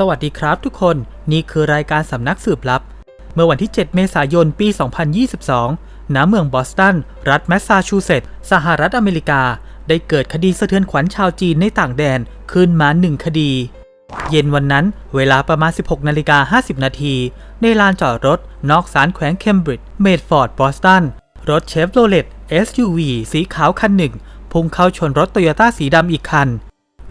สวัสดีครับทุกคน นี่คือรายการสำนักสืบลับ เมื่อวันที่ 7 เมษายน ปี 2022 ณ เมืองบอสตัน รัฐแมสซาชูเซตส์ สหรัฐอเมริกา ได้เกิดคดีสะเทือนขวัญชาวจีนในต่างแดน ขึ้นมาหนึ่งคดี เย็นวันนั้น เวลาประมาณ 16 นาฬิกา 50 นาที ในลานจอดรถ นอกศาลแขวงเคมบริดจ์ เมดฟอร์ด บอสตัน รถเชฟโรเลต SUV สีขาวคันหนึ่ง พุ่งเข้าชนรถโตโยต้าสีดำอีกคัน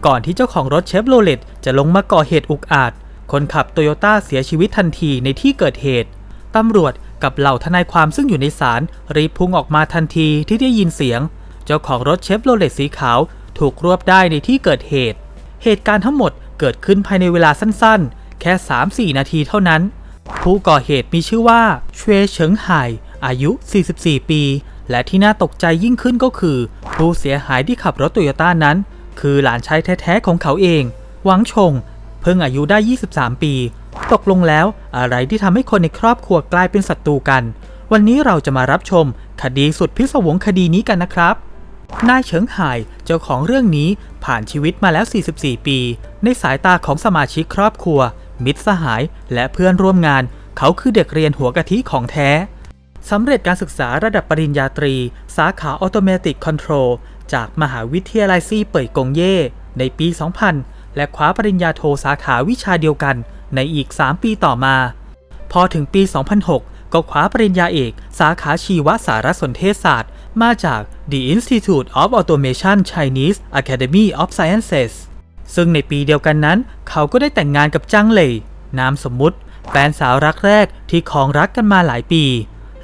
ก่อนที่เจ้าของรถเชฟโรเลตจะลงมาก่อเหตุอุกอาจ คนขับโตโยต้าเสียชีวิตทันทีในที่เกิดเหตุ ตำรวจกับเหล่าทนายความซึ่งอยู่ในศาลรีบพุ่งออกมาทันทีที่ได้ยินเสียง เจ้าของรถเชฟโรเลตสีขาวถูกรวบได้ในที่เกิดเหตุ เหตุการณ์ทั้งหมดเกิดขึ้นภายในเวลาสั้นๆ แค่ 3-4 นาทีเท่านั้น ผู้ก่อเหตุมีชื่อว่าเชวเฉิงไห่อายุ 44 ปี และที่น่าตกใจยิ่งขึ้นก็คือ ผู้เสียหายที่ขับรถโตโยต้านั้น คือหลานชายแท้ๆของเขาเองหวังชง เพิ่งอายุได้ 23 ปี ตกลงแล้วอะไรที่ทำให้คนในครอบครัวกลายเป็นศัตรูกัน วันนี้เราจะมารับชม คดีสุดพิศวงคดีนี้กันนะครับนายเฉิงห่ายเจ้าของเรื่องนี้ผ่านชีวิตมาแล้ว 44 ปี ในสายตาของสมาชิกครอบครัว มิตรสหายและเพื่อนร่วมงาน เขาคือเด็กเรียนหัวกะทิของแท้สำเร็จการศึกษาระดับปริญญาตรี สาขา Automatic Control จากมหาวิทยาลัยซี่เป่ยกงเย่ในปี 2000 และคว้าปริญญาโทสาขาวิชาเดียวกันในอีก 3 ปีต่อมา พอถึงปี 2006 ก็คว้าปริญญาเอก สาขาชีวสารสนเทศศาสตร์ มาจาก The Institute of Automation Chinese Academy of Sciences ซึ่งในปีเดียวกันนั้น เขาก็ได้แต่งงานกับจ้างเหล่ยนามสมมุติ แฟนสาวรักแรกที่คองรักกันมาหลายปี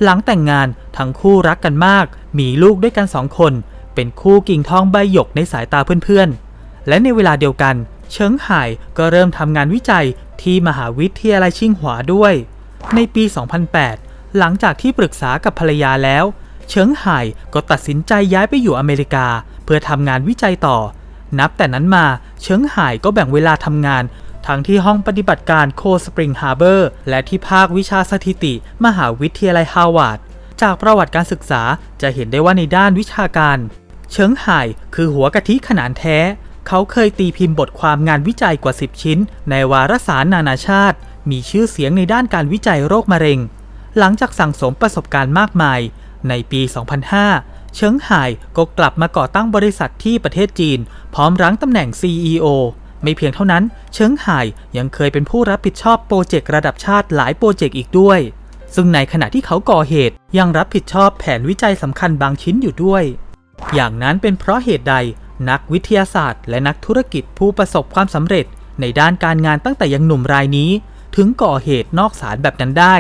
หลังแต่งงานทั้งคู่รักกันมาก มีลูกด้วยกันสองคน เป็นคู่กิ่งทองใบหยกในสายตาเพื่อนๆ และในเวลาเดียวกันเฉิงไห่ก็เริ่มทำงานวิจัยที่มหาวิทยาลัยชิงหวาด้วย ในปี 2008 หลังจากที่ปรึกษากับภรรยาแล้ว เฉิงไห่ก็ตัดสินใจย้ายไปอยู่อเมริกา เพื่อทำงานวิจัยต่อ นับแต่นั้นมาเฉิงไห่ก็แบ่งเวลาทำงาน ทั้งที่ห้องปฏิบัติการโคสปริงฮาร์เบอร์และที่ภาควิชาสถิติ มหาวิทยาลัยฮาวาดจากประวัติการศึกษาจะเห็นได้ว่าในด้านวิชาการ เฉิงไห่คือหัวกะทิขนานแท้ เขาเคยตีพิมพ์บทความงานวิจัยกว่า 10 ชิ้น ในวารสารนานาชาติ มีชื่อเสียงในด้านการวิจัยโรคมะเร็ง หลังจากสั่งสมประสบการณ์มากมาย ในปี 2005 เฉิงไห่ก็กลับมาก่อตั้งบริษัทที่ประเทศจีน พร้อมรั้งตำแหน่ง CEO ไม่เพียงเท่านั้น เฉิงไห่ยังเคยเป็นผู้รับผิดชอบโปรเจกต์ระดับชาติหลายโปรเจกต์อีกด้วย ซึ่งในขณะที่เขาก่อเหตุยังรับผิดชอบแผนวิจัยสำคัญบางชิ้นอยู่ด้วย อย่างนั้นเป็นเพราะเหตุใดนักวิทยาศาสตร์ และนักธุรกิจผู้ประสบความสำเร็จ ในด้านการงานตั้งแต่ยังหนุ่มรายนี้ ถึงก่อเหตุนอกศาลแบบนั้นได้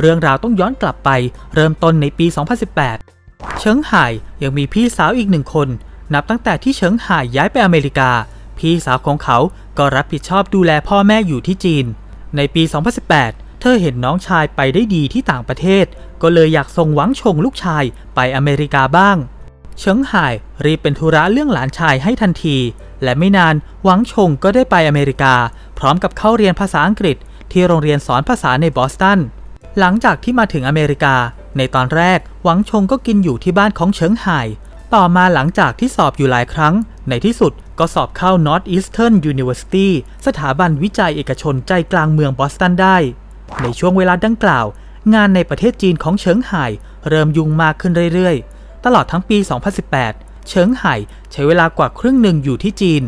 เรื่องราวต้องย้อนกลับไป เริ่มต้นในปี 2018 เฉิงไห่ยังมีพี่สาวอีกหนึ่งคน นับตั้งแต่ที่เฉิงไห่ย้ายไปอเมริกา พี่สาวของเขาก็รับผิดชอบดูแลพ่อแม่อยู่ที่จีน ในปี 2018 เธอเห็นน้องชายไปได้ดีที่ต่างประเทศ ก็เลยอยากส่งหวังชงลูกชายไปอเมริกาบ้าง เฉิงไห่รีบเป็นธุระเรื่องหลานชายให้ทันที และไม่นานหวังชงก็ได้ไปอเมริกา พร้อมกับเข้าเรียนภาษาอังกฤษ ที่โรงเรียนสอนภาษาในบอสตัน หลังจากที่มาถึงอเมริกา ในตอนแรกหวังชงก็กินอยู่ที่บ้านของเฉิงไห่ต่อมาหลังจากที่สอบอยู่หลายครั้ง ในที่สุดก็สอบเข้า Northeastern University สถาบันวิจัยเอกชนใจกลางเมืองบอสตันได้ ในช่วงเวลาดังกล่าว งานในประเทศจีนของเฉิงไห่เริ่มยุ่งมากขึ้นเรื่อยๆ ตลอดทั้งปี 2018 เฉิงไห่ใช้เวลากว่าครึ่งหนึ่งอยู่ที่จีน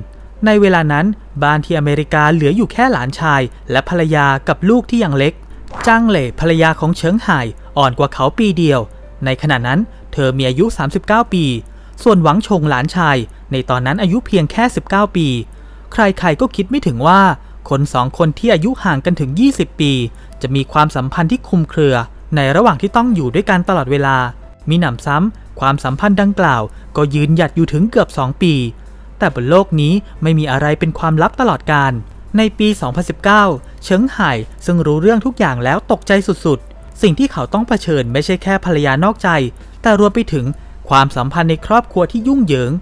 ในเวลานั้นบ้านที่อเมริกาเหลืออยู่แค่หลานชาย และภรรยากับลูกที่ยังเล็กจ้างเหล่ภรรยาของเฉิงไห่อ่อนกว่าเขาปีเดียว ในขณะนั้นเธอมีอายุ 39 ปี ส่วนหวังชงหลานชาย ในตอนนั้นอายุเพียงแค่ 19 ปี ใครๆก็คิดไม่ถึงว่าคนสองคนที่อายุห่างกันถึง 20 ปี จะมีความสัมพันธ์ที่คลุมเครือ ในระหว่างที่ต้องอยู่ด้วยกันตลอดเวลา มีหนำซ้ำ ความสัมพันธ์ดังกล่าวก็ยืนหยัดอยู่ถึงเกือบ 2 ปี แต่บนโลกนี้ไม่มีอะไรเป็นความลับตลอดการ ในปี 2019 เฉิงไห่ซึ่งรู้เรื่องทุกอย่างแล้วตกใจสุดๆ สิ่งที่เขาต้องเผชิญไม่ใช่แค่ภรรยานอกใจ แต่รวมไปถึงความสัมพันธ์ในครอบครัวที่ยุ่งเหยิง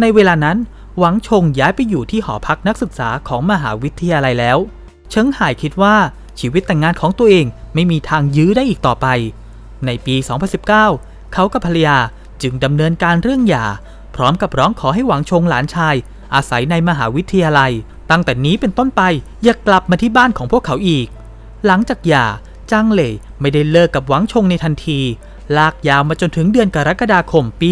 ในเวลานั้น หวังชงย้ายไปอยู่ที่หอพักนักศึกษาของมหาวิทยาลัยแล้ว เฉิงไห่คิดว่าชีวิตแต่งงานของตัวเองไม่มีทางยื้อได้อีกต่อไป ในปี 2019 เขากับภรรยาจึงดำเนินการเรื่องหย่า พร้อมกับร้องขอให้หวังชงหลานชาย อาศัยในมหาวิทยาลัย ตั้งแต่นี้เป็นต้นไปอย่ากลับมาที่บ้านของพวกเขาอีก หลังจากหย่าจางเหล่ไม่ได้เลิกกับหวังชงในทันที ลากยาวมาจนถึงเดือนกรกฎาคมปี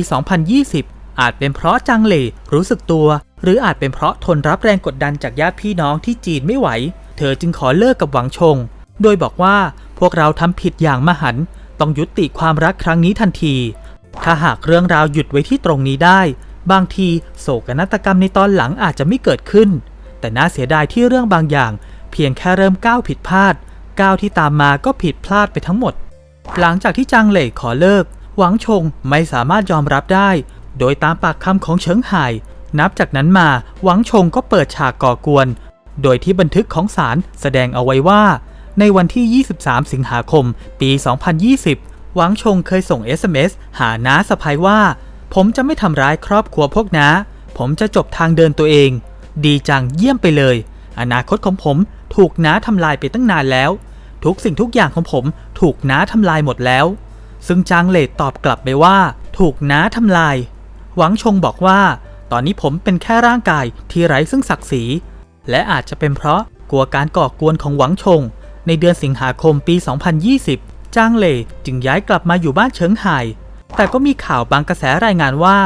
2020 อาจเป็นเพราะจางเหล่รู้สึกตัว หรืออาจเป็นเพราะทนรับแรงกดดันจากญาติพี่น้องที่จีนไม่ไหว เธอจึงขอเลิกกับหวังชง โดยบอกว่าพวกเราทำผิดอย่างมหัน ต้องยุติความรักครั้งนี้ทันที ถ้าหากเรื่องราวหยุดไว้ที่ตรงนี้ได้ บางทีโศกนาฏกรรมในตอนหลังอาจจะไม่เกิดขึ้น แต่น่าเสียดายที่เรื่องบางอย่าง เพียงแค่เริ่มก้าวผิดพลาด ก้าวที่ตามมาก็ผิดพลาดไปทั้งหมด หลังจากที่จางเหล่ขอเลิก หวังชงไม่สามารถยอมรับได้ โดยตามปากคำของเฉิงห่นับจากนั้นมาหวังชงก็เปิดฉากก่อกวน โดยที่บันทึกของศาลแสดงเอาไว้ว่า ในวันที่ 23 สิงหาคม ปี 2020 หวังชงเคยส่ง SMS หาน้าสะพายว่า ผมจะไม่ทำร้ายครอบครัวพวกน้า ผมจะจบทางเดินตัวเอง ดีจังเยี่ยมไปเลย อนาคตของผมถูกน้าทำลายไปตั้งนานแล้ว ทุกสิ่งทุกอย่างของผมถูกน้าทำลายหมดแล้ว ซึ่งจางเลดตอบกลับไปว่า ถูกน้าทำลาย หวังชงบอกว่า ตอนนี้ผมเป็นแค่ร่างกายที่ไร้ซึ่งศักดิ์ศรีและอาจจะเป็นเพราะกลัวการก่อกวนของหวังชง ในเดือนสิงหาคมปี 2020 จางเหล่จึงย้ายกลับมาอยู่บ้านเฉิงไห่ แต่ก็มีข่าวบางกระแสรายงานว่า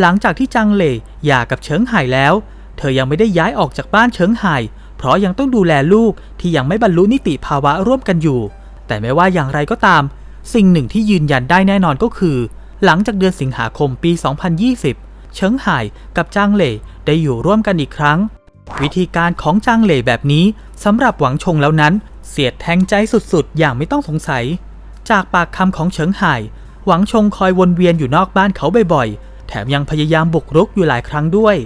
หลังจากที่จางเหล่หย่ากับเฉิงไห่แล้ว เธอยังไม่ได้ย้ายออกจากบ้านเฉิงไห่ เพราะยังต้องดูแลลูกที่ยังไม่บรรลุนิติภาวะร่วมกันอยู่ แต่ไม่ว่าอย่างไรก็ตาม สิ่งหนึ่งที่ยืนยันได้แน่นอนก็คือ หลังจากเดือนสิงหาคมปี 2020 เฉิงไห่กับจางเหล่ได้อยู่ร่วมกันอีกครั้งวิธีการของจางเหล่แบบนี้สำหรับหวังชงแล้วนั้น เสียดแทงใจสุดๆ อย่างไม่ต้องสงสัย จากปากคำของเฉิงไห่หวังชงคอยวนเวียนอยู่นอกบ้านเขาบ่อยๆ แถมยังพยายามบุกรุกอยู่หลายครั้งด้วย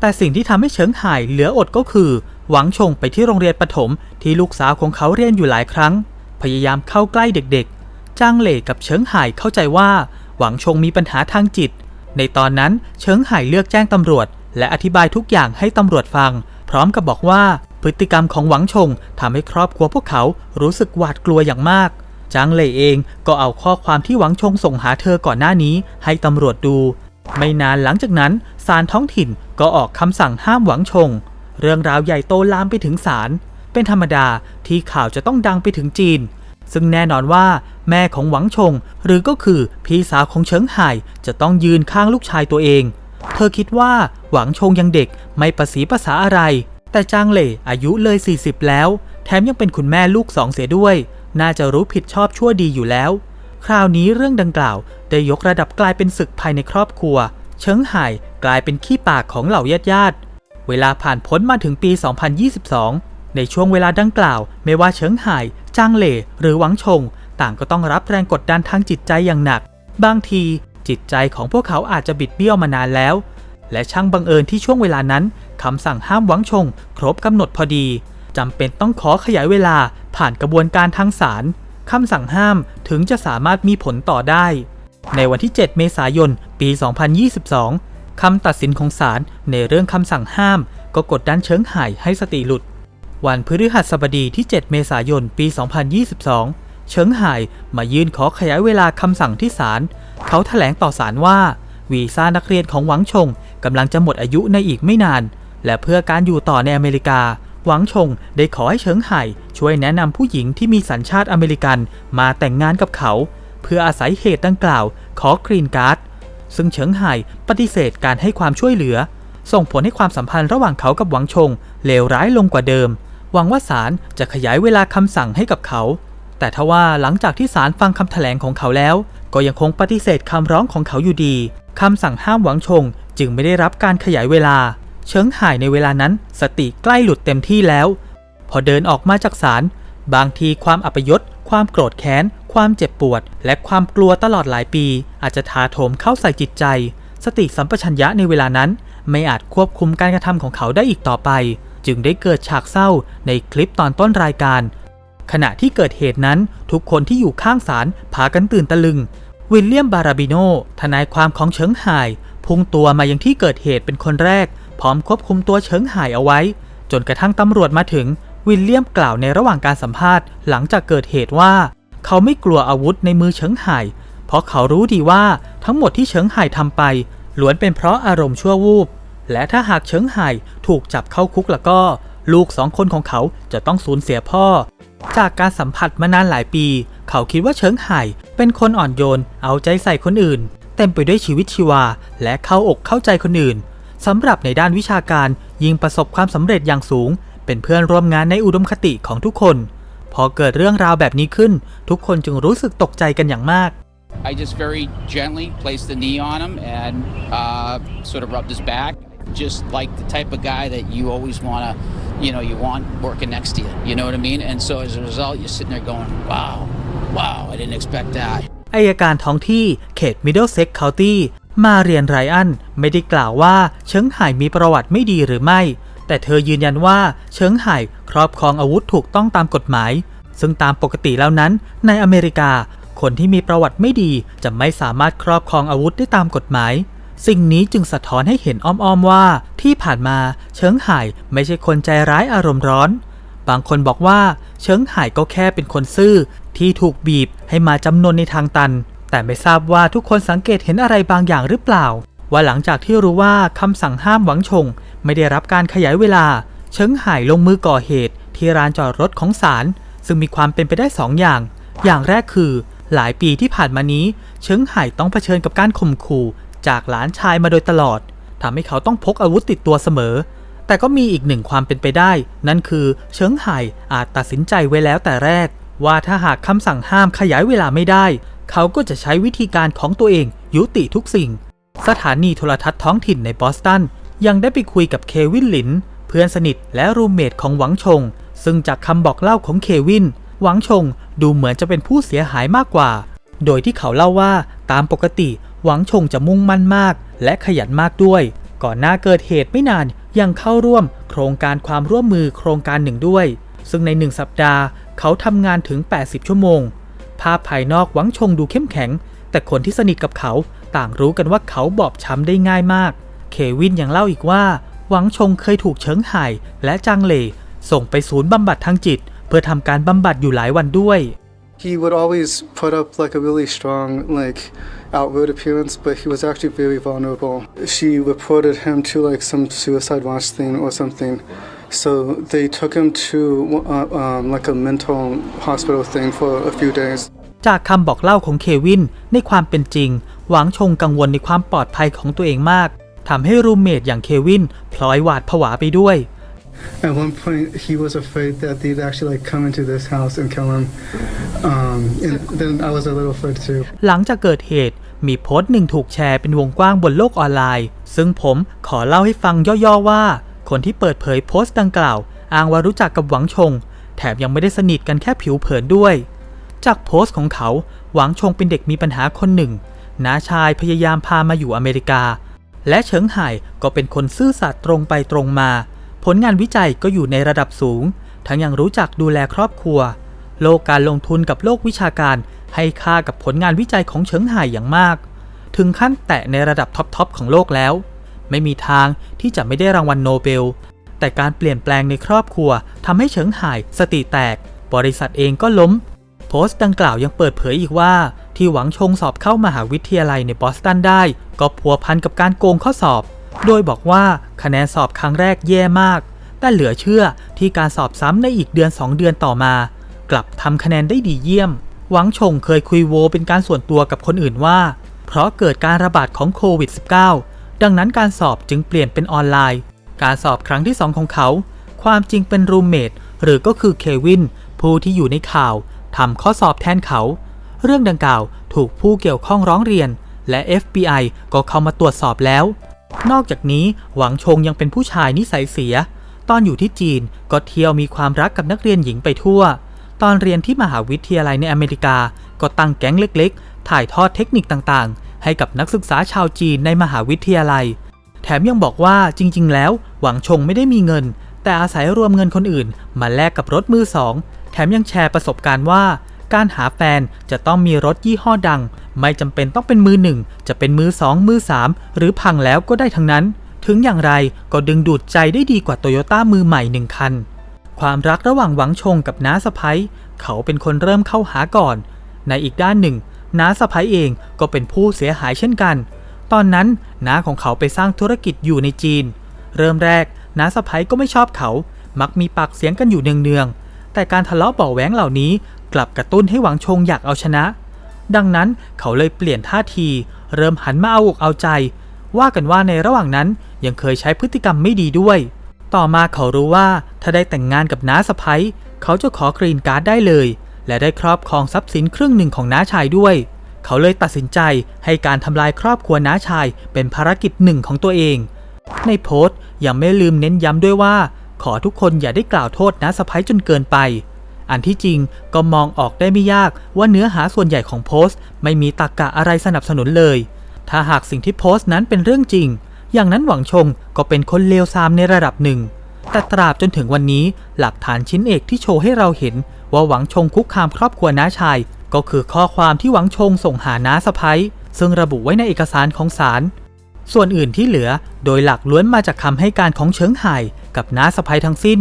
แต่สิ่งที่ทำให้เฉิงไห่เหลืออดก็คือ หวังชงไปที่โรงเรียนประถมที่ลูกสาวของเขาเรียนอยู่หลายครั้ง พยายามเข้าใกล้เด็กๆ จางเหล่กับเฉิงไห่เข้าใจว่า หวังชงมีปัญหาทางจิต ในตอนนั้นเฉิงไห่เลือกแจ้งตำรวจ และอธิบายทุกอย่างให้ตำรวจฟัง พร้อมกับบอกว่า พฤติกรรมของหวังชงทำให้ครอบครัวพวกเขารู้สึกหวาดกลัวอย่างมากจางเล่เองก็เอาข้อความที่หวังชงส่งหาเธอก่อนหน้านี้ให้ตำรวจดู ไม่นานหลังจากนั้นศาลท้องถิ่นก็ออกคำสั่งห้ามหวังชง เรื่องราวใหญ่โตลามไปถึงศาลเป็นธรรมดาที่ข่าวจะต้องดังไปถึงจีน ซึ่งแน่นอนว่าแม่ของหวังชง หรือก็คือพี่สาวของเฉิงไห่จะต้องยืนข้างลูกชายตัวเอง เธอคิดว่าหวังชงยังเด็กไม่ประสีภาษาอะไร แต่จางเหล่อายุเลย 40 แล้ว แถมยังเป็นคุณแม่ลูกสองเสียด้วย น่าจะรู้ผิดชอบชั่วดีอยู่แล้ว คราวนี้เรื่องดังกล่าวได้ยกระดับกลายเป็นศึกภายในครอบครัว เฉิงไห่กลายเป็นขี้ปากของเหล่าญาติญาติๆเวลาผ่านพ้นมาถึงปี 2022 ในช่วงเวลาดังกล่าว ไม่ว่าเฉิงไห่จางเหล่หรือหวังชง ต่างก็ต้องรับแรงกดดันทางจิตใจอย่างหนัก บางทีจิตใจของพวกเขาอาจจะบิดเบี้ยวมานานแล้ว และช่างบังเอิญที่ช่วงเวลานั้นคำสั่งห้ามหวังชง ครบกำหนดพอดีจำเป็นต้องขอขยายเวลาผ่านกระบวนการทางศาลคำสั่งห้ามถึงจะสามารถมีผลต่อได้ ในวันที่ 7 เมษายน ปี 2022 คำตัดสินของศาลในเรื่องคำสั่งห้าม ก็กดดันเชิงหายให้สติหลุด วันพฤหัสบดีที่ 7 เมษายน ปี 2022เฉิงไห่มายื่นขอขยายเวลาคำสั่งที่ศาลเขาแถลงต่อศาลว่า วีซ่านักเรียนของหวังชง กำลังจะหมดอายุในอีกไม่นาน และเพื่อการอยู่ต่อในอเมริกา หวังชงได้ขอให้เฉิงไห่ช่วยแนะนำผู้หญิงที่มีสัญชาติอเมริกันมาแต่งงานกับเขา เพื่ออาศัยเหตุดังกล่าว ขอกรีนการ์ดซึ่งเฉิงไห่ปฏิเสธการให้ความช่วยเหลือ ส่งผลให้ความสัมพันธ์ระหว่างเขากับหวังชงเลวร้ายลงกว่าเดิม หวังว่าศาลจะขยายเวลาคำสั่งให้กับเขา แต่ทว่าหลังจากที่ศาลฟังคำแถลงของเขาแล้ว ก็ยังคงปฏิเสธคำร้องของเขาอยู่ดีคำสั่งห้ามหวังชง จึงไม่ได้รับการขยายเวลาเฉิงหายในเวลานั้น สติใกล้หลุดเต็มที่แล้ว พอเดินออกมาจากศาลบางทีความอัปยศ ความโกรธแค้น ความเจ็บปวด และความกลัวตลอดหลายปี อาจจะถาโถมเข้าใส่จิตใจ สติสัมปชัญญะในเวลานั้น ไม่อาจควบคุมการกระทำของเขาได้อีกต่อไป จึงได้เกิดฉากเศร้าในคลิปตอนต้นรายการ ขณะที่เกิดเหตุนั้นทุกคนที่อยู่ข้างศาลพากันตื่นตะลึง วิลเลียมบาราบิโนทนายความของเฉิงไห่พุ่งตัวมายังที่เกิดเหตุเป็นคนแรก พร้อมควบคุมตัวเฉิงไห่เอาไว้ จนกระทั่งตำรวจมาถึง วิลเลียมกล่าวในระหว่างการสัมภาษณ์หลังจากเกิดเหตุว่า เขาไม่กลัวอาวุธในมือเฉิงไห่เพราะเขารู้ดีว่าทั้งหมดที่เฉิงไห่ทำไปล้วนเป็นเพราะอารมณ์ชั่ววูบและถ้าหากเฉิงไห่ถูกจับเข้าคุกแล้วก็ ลูกสองคนของเขาจะต้องสูญเสียพ่อ จากการสัมผัสมานานหลายปี เขาคิดว่าเฉิงไห่เป็นคนอ่อนโยน เอาใจใส่คนอื่น เต็มไปด้วยชีวิตชีวา และเข้าอกเข้าใจคนอื่นสำหรับในด้านวิชาการยิ่งประสบความสำเร็จอย่างสูง เป็นเพื่อนร่วมงานในอุดมคติของทุกคน พอเกิดเรื่องราวแบบนี้ขึ้น ทุกคนจึงรู้สึกตกใจกันอย่างมาก I just very gently placed the knee on him and uh, sort of rubbed his back, just like the type of guy that you always want to, you know, you want working next to you. You know what I mean? And so as a result, you're sitting there going, wow, wow, I didn't expect that. อายการท้องที่เขต Middlesex County มาเรียนไรอันไม่ได้กล่าวว่าเฉิงไห่มีประวัติไม่ดีหรือไม่ แต่เธอยืนยันว่าเฉิงไห่ครอบครองอาวุธถูกต้องตามกฎหมาย ซึ่งตามปกติแล้วนั้น ในอเมริกา คนที่มีประวัติไม่ดีจะไม่สามารถครอบครองอาวุธได้ตามกฎหมาย สิ่งนี้จึงสะท้อนให้เห็นอ้อมๆว่า ที่ผ่านมาเฉิงไห่ไม่ใช่คนใจร้ายอารมณ์ร้อน บางคนบอกว่าเฉิงไห่ก็แค่เป็นคนซื่อ ที่ถูกบีบให้มาจำนนในทางตัน แต่ไม่ทราบว่าทุกคนสังเกตเห็นอะไรบางอย่างหรือเปล่า ว่าหลังจากที่รู้ว่าคำสั่งห้ามหวังชง ไม่ได้รับการขยายเวลา เฉิงไห่ลงมือก่อเหตุ ที่ร้านจอดรถของศาลซึ่งมีความเป็นไปได้สองอย่าง อย่างแรกคือหลายปีที่ผ่านมานี้ เฉิงไห่ต้องเผชิญกับการข่มขู่ จากหลานชายมาโดยตลอดทำให้เขาต้องพกอาวุธติดตัวเสมอ แต่ก็มีอีกหนึ่งความเป็นไปได้ นั่นคือเฉิงไห่อาจตัดสินใจไว้แล้วแต่แรก ว่าถ้าหากคำสั่งห้ามขยายเวลาไม่ได้ เขาก็จะใช้วิธีการของตัวเองยุติทุกสิ่ง สถานีโทรทัศน์ท้องถิ่นในบอสตันยังได้ไปคุยกับเควินหลิน เพื่อนสนิทและรูมเมทของหวังชง ซึ่งจากคำบอกเล่าของเควิน หวังชงดูเหมือนจะเป็นผู้เสียหายมากกว่า โดยที่เขาเล่าว่าตามปกติ หวังชงจะมุ่งมั่นมาก และขยันมากด้วย ก่อนหน้าเกิดเหตุไม่นานยังเข้าร่วม โครงการความร่วมมือโครงการหนึ่งด้วย ซึ่งในหนึ่งสัปดาห์เขาทำงานถึง 80 ชั่วโมง ภาพภายนอกหวังชงดูเข้มแข็ง แต่คนที่สนิทกับเขาต่างรู้กันว่าเขาบอบช้ำได้ง่ายมาก เควินยังเล่าอีกว่า หวังชงเคยถูกเฉิงไห่และจางเหล่ส่งไปศูนย์บำบัดทางจิต เพื่อทำการบำบัดอยู่หลายวันด้วย He would always put up like a really strong, like outward appearance, but he was actually very vulnerable. She reported him to like some suicide watch thing or something. So they took him to uh, um, like a mental hospital thing for a few days. จากคำบอกเล่าของเควินในความเป็นจริง หวังชงกังวลในความปลอดภัยของตัวเองมากทำให้รูมเมทอย่างเควินพลอยหวาดผวาไปด้วย At one point, he was afraid that they'd actually like come into this house and kill him. Um, and then I was a little afraid too. หลังจากเกิดเหตุ มีโพสต์หนึ่งถูกแชร์เป็นวงกว้างบนโลกออนไลน์ ซึ่งผมขอเล่าให้ฟังย่อๆว่า คนที่เปิดเผยโพสต์ดังกล่าว อ้างว่ารู้จักกับหวังชง แถมยังไม่ได้สนิทกันแค่ผิวเผินด้วย จากโพสต์ของเขา หวังชงเป็นเด็กมีปัญหาคนหนึ่งน้าชายพยายามพามาอยู่อเมริกา และเฉิงไห่ก็เป็นคนซื่อสัตย์ตรงไปตรงมา ผลงานวิจัยก็อยู่ในระดับสูง ทั้งยังรู้จักดูแลครอบครัว โลกการลงทุนกับโลกวิชาการให้ค่ากับผลงานวิจัยของเฉิงไห่อย่างมาก ถึงขั้นแตะในระดับท็อปๆของโลกแล้ว ไม่มีทางที่จะไม่ได้รางวัลโนเบล แต่การเปลี่ยนแปลงในครอบครัวทำให้เฉิงไห่สติแตก บริษัทเองก็ล้ม โพสต์ดังกล่าวยังเปิดเผยอีกว่า ที่หวังชงสอบเข้ามหาวิทยาลัยในบอสตันได้ ก็พัวพันกับการโกงข้อสอบ โดยบอกว่าคะแนนสอบครั้งแรกแย่มาก แต่เหลือเชื่อที่การสอบซ้ำในอีกเดือน 2 เดือนต่อมา กลับทำคะแนนได้ดีเยี่ยม หวังชงเคยคุยโวเป็นการส่วนตัวกับคนอื่นว่า เพราะเกิดการระบาดของโควิด -19 ดังนั้นการสอบจึงเปลี่ยนเป็นออนไลน์ การสอบครั้งที่ 2 ของเขา ความจริงเป็นรูมเมทหรือก็คือเควินผู้ที่อยู่ในข่าวทำข้อสอบแทนเขา เรื่องดังกล่าวถูกผู้เกี่ยวข้องร้องเรียน และ FBI ก็เข้ามาตรวจสอบแล้ว นอกจากนี้หวังชงยังเป็นผู้ชายนิสัยเสีย ตอนอยู่ที่จีนก็เที่ยวมีความรักกับนักเรียนหญิงไปทั่ว ตอนเรียนที่มหาวิทยาลัยในอเมริกา ก็ตั้งแก๊งเล็กๆ ถ่ายทอดเทคนิคต่างๆ ให้กับนักศึกษาชาวจีนในมหาวิทยาลัย แถมยังบอกว่าจริง ๆ แล้ว หวังชงไม่ได้มีเงิน แต่อาศัยรวมเงินคนอื่น มาแลกกับรถมือสอง แถมยังแชร์ประสบการณ์ว่า การหาแฟนจะต้องมีรถยี่ห้อดัง ไม่จำเป็นต้องเป็นมือหนึ่งจะเป็นมือสองมือสามหรือพังแล้วก็ได้ทั้งนั้น ถึงอย่างไรก็ดึงดูดใจได้ดีกว่าโตโยต้ามือใหม่หนึ่งคัน ความรักระหว่างหวังชงกับน้าสะพ้ยเขาเป็นคนเริ่มเข้าหาก่อน ในอีกด้านหนึ่งน้าสะพ้ยเองก็เป็นผู้เสียหายเช่นกัน ตอนนั้นน้าของเขาไปสร้างธุรกิจอยู่ในจีน เริ่มแรกน้าสะพ้ยก็ไม่ชอบเขา มักมีปากเสียงกันอยู่เนืองๆแต่การทะเลาะเบาแหวงเหล่านี้ กลับกระตุ้นให้หวังชงอยากเอาชนะ ดังนั้นเขาเลยเปลี่ยนท่าที เริ่มหันมาเอาอกเอาใจ ว่ากันว่าในระหว่างนั้นยังเคยใช้พฤติกรรมไม่ดีด้วย ต่อมาเขารู้ว่าถ้าได้แต่งงานกับน้าสะพ้ยเขาจะขอกรีนการ์ดได้เลย และได้ครอบครองทรัพย์สินครึ่งหนึ่งของน้าชายด้วย เขาเลยตัดสินใจให้การทำลายครอบครัวน้าชายเป็นภารกิจหนึ่งของตัวเอง ในโพสต์ยังไม่ลืมเน้นย้ำด้วยว่า ขอทุกคนอย่าได้กล่าวโทษน้าสะพ้ยจนเกินไป อันที่จริงก็มองออกได้ไม่ยากว่าเนื้อหาส่วนใหญ่ของโพสต์ ไม่มีตรรกะอะไรสนับสนุนเลย ถ้าหากสิ่งที่โพสต์นั้นเป็นเรื่องจริง อย่างนั้นหวังชงก็เป็นคนเลวทรามในระดับหนึ่ง แต่ตราบจนถึงวันนี้หลักฐานชิ้นเอกที่โชว์ให้เราเห็น ว่าหวังชงคุกคามครอบครัวน้าชาย ก็คือข้อความที่หวังชงส่งหาน้าสะพ้ยซึ่งระบุไว้ในเอกสารของศาลส่วนอื่นที่เหลือโดยหลักล้วนมาจากคำให้การของเฉิงไห่กับน้าสะพ้ยทั้งสิ้น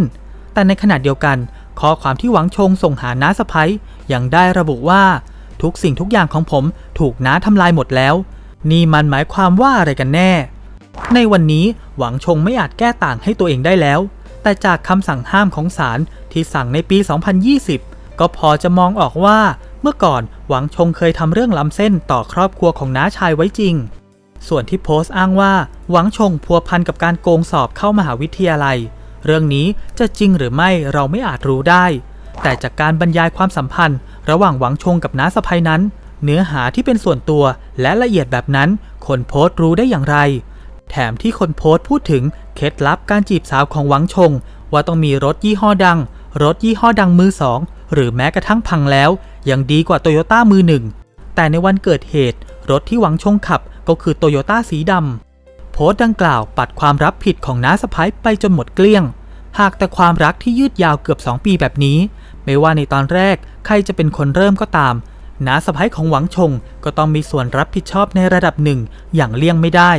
แต่ในขณะเดียวกัน ข้อความที่หวังชงส่งหาน้าสะพ้ยยังได้ระบุว่า ทุกสิ่งทุกอย่างของผมถูกน้าทำลายหมดแล้ว นี่มันหมายความว่าอะไรกันแน่ ในวันนี้หวังชงไม่อาจแก้ต่างให้ตัวเองได้แล้ว แต่จากคำสั่งห้ามของศาลที่สั่งในปี 2020 ก็พอจะมองออกว่า เมื่อก่อนหวังชงเคยทำเรื่องล้ำเส้นต่อครอบครัวของน้าชายไว้จริง ส่วนที่โพสต์อ้างว่าหวังชงพัวพันกับการโกงสอบเข้ามหาวิทยาลัย เรื่องนี้จะจริงหรือไม่เราไม่อาจรู้ได้ แต่จากการบรรยายความสัมพันธ์ ระหว่างหวังชงกับน้าสะพ้ยนั้น เนื้อหาที่เป็นส่วนตัวและละเอียดแบบนั้น คนโพสต์รู้ได้อย่างไร แถมที่คนโพสต์พูดถึงเคล็ดลับการจีบสาวของหวังชง ว่าต้องมีรถยี่ห้อดัง รถยี่ห้อดังมือสองหรือแม้กระทั่งพังแล้ว ยังดีกว่าโตโยต้ามือหนึ่งแต่ในวันเกิดเหตุ รถที่หวังชงขับก็คือโตโยต้าสีดำ โพสต์ดังกล่าวปัดความรับผิดของน้าสะพ้ายไปจนหมดเกลี้ยง หากแต่ความรักที่ยืดยาวเกือบ 2 ปีแบบนี้ ไม่ว่าในตอนแรกใครจะเป็นคนเริ่มก็ตามน้าสะพ้ายของหวังชงก็ต้องมีส่วนรับผิดชอบในระดับหนึ่งอย่างเลี่ยงไม่ได้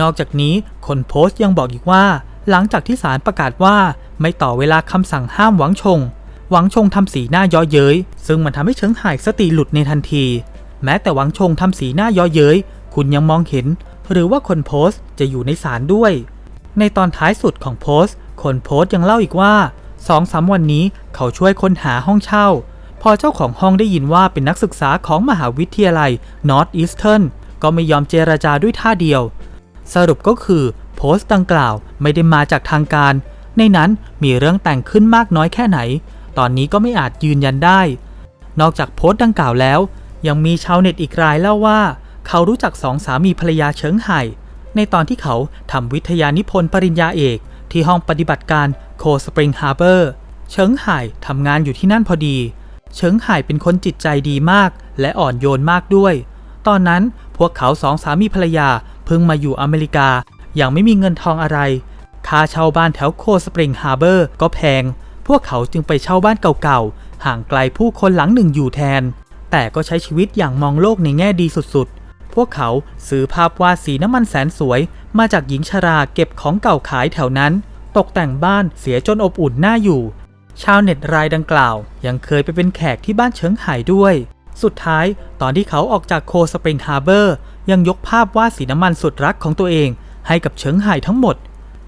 นอกจากนี้คนโพสต์ยังบอกอีกว่า หลังจากที่ศาลประกาศว่าไม่ต่อเวลาคำสั่งห้ามหวังชง หวังชงทำสีหน้าย่อเย้ย ซึ่งมันทำให้เฉิงหายสติหลุดในทันที แม้แต่หวังชงทำสีหน้าย่อเย้ย คุณยังมองเห็น หรือว่าคนโพสต์จะอยู่ในศาลด้วย ในตอนท้ายสุดของโพสต์ คนโพสต์ยังเล่าอีกว่าสองสามวันนี้เขาช่วยค้นหาห้องเช่า พอเจ้าของห้องได้ยินว่าเป็นนักศึกษาของมหาวิทยาลัย Northeastern ก็ไม่ยอมเจรจาด้วยท่าเดียว สรุปก็คือโพสต์ดังกล่าวไม่ได้มาจากทางการ ในนั้นมีเรื่องแต่งขึ้นมากน้อยแค่ไหน ตอนนี้ก็ไม่อาจยืนยันได้ นอกจากโพสต์ดังกล่าวแล้ว ยังมีชาวเน็ตอีกรายเล่าว่า เขารู้จักสองสามีภรรยาเฉิงไห่ ในตอนที่เขาทำวิทยานิพนธ์ปริญญาเอกที่ห้องปฏิบัติการโคสปริงฮาร์เบอร์เฉิงไห่ทำงานอยู่ที่นั่นพอดี เฉิงไห่เป็นคนจิตใจดีมาก และอ่อนโยนมากด้วย ตอนนั้นพวกเขาสองสามีภรรยาเพิ่งมาอยู่อเมริกา อยังไม่มีเงินทองอะไร ค่าเช่าบ้านแถวโคสปริงฮาร์เบอร์ก็แพง พวกเขาจึงไปเช่าบ้านเก่าๆ ห่างไกลผู้คนหลังหนึ่งอยู่แทน แต่ก็ใช้ชีวิตอย่างมองโลกในแง่ดีสุดๆ พวกเขาซื้อภาพวาดสีน้ำมันแสนสวย มาจากหญิงชราเก็บของเก่าขายแถวนั้น ตกแต่งบ้านเสียจนอบอุ่นน่าอยู่ ชาวเน็ตรายดังกล่าว ยังเคยไปเป็นแขกที่บ้านเฉิงไห่ด้วย สุดท้ายตอนที่เขาออกจากโคสปริงฮาร์เบอร์ ยังยกภาพวาดสีน้ำมันสุดรักของตัวเอง ให้กับเฉิงไห่ทั้งหมด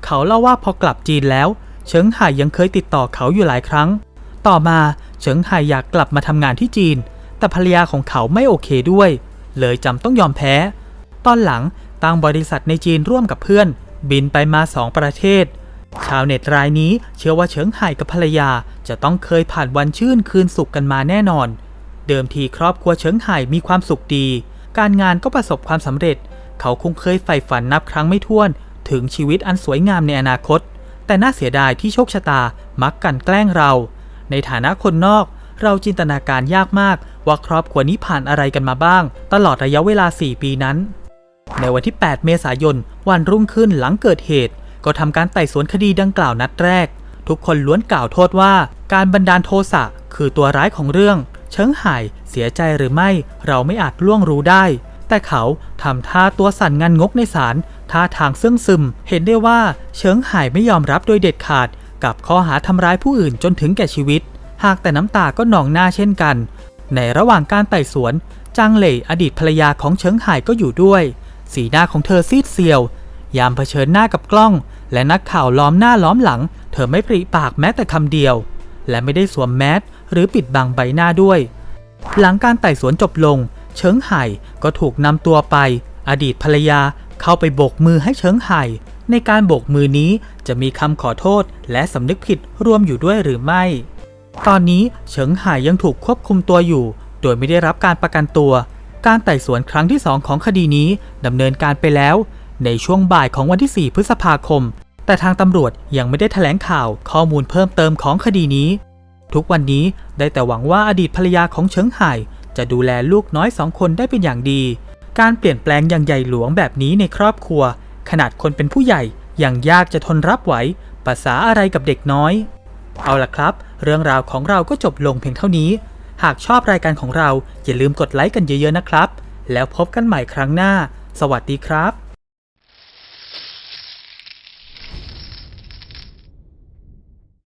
เขาเล่าว่าพอกลับจีนแล้ว เฉิงไห่ยังเคยติดต่อเขาอยู่หลายครั้ง ต่อมาเฉิงไห่อยากกลับมาทำงานที่จีน แต่ภรรยาของเขาไม่โอเคด้วย เลยจำต้องยอมแพ้ ตอนหลังตั้งบริษัทในจีนร่วมกับเพื่อน บินไปมาสองประเทศ ชาวเน็ตรายนี้เชื่อว่าเฉิงไห่กับภรรยาจะต้องเคยผ่านวันชื่นคืนสุขกันมาแน่นอน เดิมทีครอบครัวเฉิงไห่มีความสุขดี การงานก็ประสบความสำเร็จ เขาคงเคยใฝ่ฝันนับครั้งไม่ถ้วน ถึงชีวิตอันสวยงามในอนาคต แต่น่าเสียดายที่โชคชะตามักกันแกล้งเรา ในฐานะคนนอกเราจินตนาการยากมาก ว่าครอบครัวนี้ผ่านอะไรกันมาบ้าง ตลอดระยะเวลา 4 ปีนั้น ในวันที่ 8 เมษายน วันรุ่งขึ้นหลังเกิดเหตุ ก็ทำการไต่สวนคดีดังกล่าวนัดแรก ทุกคนล้วนกล่าวโทษว่า การบันดาลโทสะคือตัวร้ายของเรื่อง เชิงไห่เสียใจหรือไม่ เราไม่อาจล่วงรู้ได้ แต่เขาทำท่าตัวสั่นงันงกในศาลท่าทางเสื่องซึม เห็นได้ว่าเชิงไห่ไม่ยอมรับโดยเด็ดขาด กับข้อหาทำร้ายผู้อื่นจนถึงแก่ชีวิต หากแต่น้ำตาก็หนองหน้าเช่นกัน ในระหว่างการไต่สวน จางเหล่อดีตภรรยาของเฉิงไห่ก็อยู่ด้วย สีหน้าของเธอซีดเซียว ยามเผชิญหน้ากับกล้อง และนักข่าวล้อมหน้าล้อมหลัง เธอไม่ปริปากแม้แต่คำเดียว และไม่ได้สวมแมสหรือปิดบังใบหน้าด้วย หลังการไต่สวนจบลง เฉิงไห่ก็ถูกนำตัวไป อดีตภรรยาเข้าไปโบกมือให้เฉิงไห่ในการโบกมือนี้จะมีคำขอโทษและสำนึกผิดรวมอยู่ด้วยหรือไม่ ตอนนี้เฉิงไห่ยังถูกควบคุมตัวอยู่ โดยไม่ได้รับการประกันตัว การไต่สวนครั้งที่2ของคดีนี้ดำเนินการไปแล้ว ในช่วงบ่ายของวันที่ 4 พฤษภาคม แต่ทางตำรวจยังไม่ได้แถลงข่าวข้อมูลเพิ่มเติมของคดีนี้ ทุกวันนี้ได้แต่หวังว่าอดีตภรรยาของเฉิงไห่จะดูแลลูกน้อยสองคนได้เป็นอย่างดี การเปลี่ยนแปลงอย่างใหญ่หลวงแบบนี้ในครอบครัว ขนาดคนเป็นผู้ใหญ่ยังยากจะทนรับไหวภาษาอะไรกับเด็กน้อย เอาล่ะครับ เรื่องราวของเราก็จบลงเพียงเท่านี้ หากชอบรายการของเราอย่าลืมกดไลค์กันเยอะๆนะครับ แล้วพบกันใหม่ครั้งหน้า สวัสดีครับ